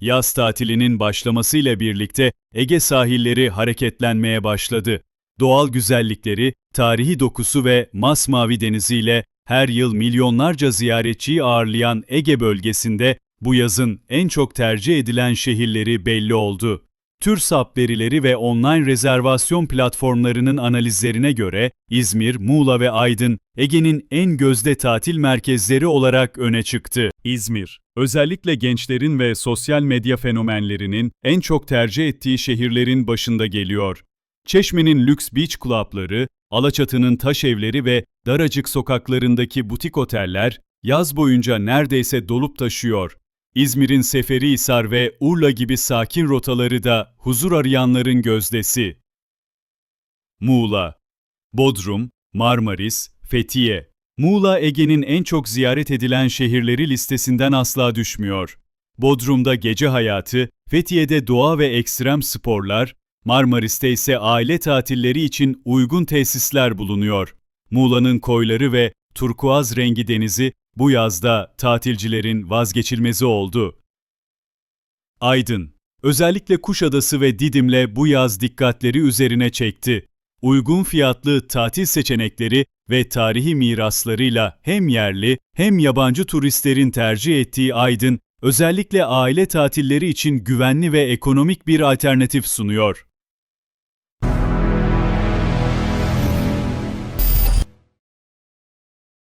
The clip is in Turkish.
Yaz tatilinin başlamasıyla birlikte Ege sahilleri hareketlenmeye başladı. Doğal güzellikleri, tarihi dokusu ve masmavi deniziyle her yıl milyonlarca ziyaretçiyi ağırlayan Ege bölgesinde bu yazın en çok tercih edilen şehirleri belli oldu. TÜRSAP verileri ve online rezervasyon platformlarının analizlerine göre İzmir, Muğla ve Aydın Ege'nin en gözde tatil merkezleri olarak öne çıktı. İzmir, özellikle gençlerin ve sosyal medya fenomenlerinin en çok tercih ettiği şehirlerin başında geliyor. Çeşme'nin lüks beach club'ları, Alaçatı'nın taş evleri ve daracık sokaklarındaki butik oteller yaz boyunca neredeyse dolup taşıyor. İzmir'in Seferihisar ve Urla gibi sakin rotaları da huzur arayanların gözdesi. Muğla, Bodrum, Marmaris, Fethiye. Muğla Ege'nin en çok ziyaret edilen şehirleri listesinden asla düşmüyor. Bodrum'da gece hayatı, Fethiye'de doğa ve ekstrem sporlar, Marmaris'te ise aile tatilleri için uygun tesisler bulunuyor. Muğla'nın koyları ve turkuaz rengi denizi bu yazda tatilcilerin vazgeçilmezi oldu. Aydın, özellikle Kuşadası ve Didim'le bu yaz dikkatleri üzerine çekti. Uygun fiyatlı tatil seçenekleri ve tarihi miraslarıyla hem yerli hem yabancı turistlerin tercih ettiği Aydın, özellikle aile tatilleri için güvenli ve ekonomik bir alternatif sunuyor.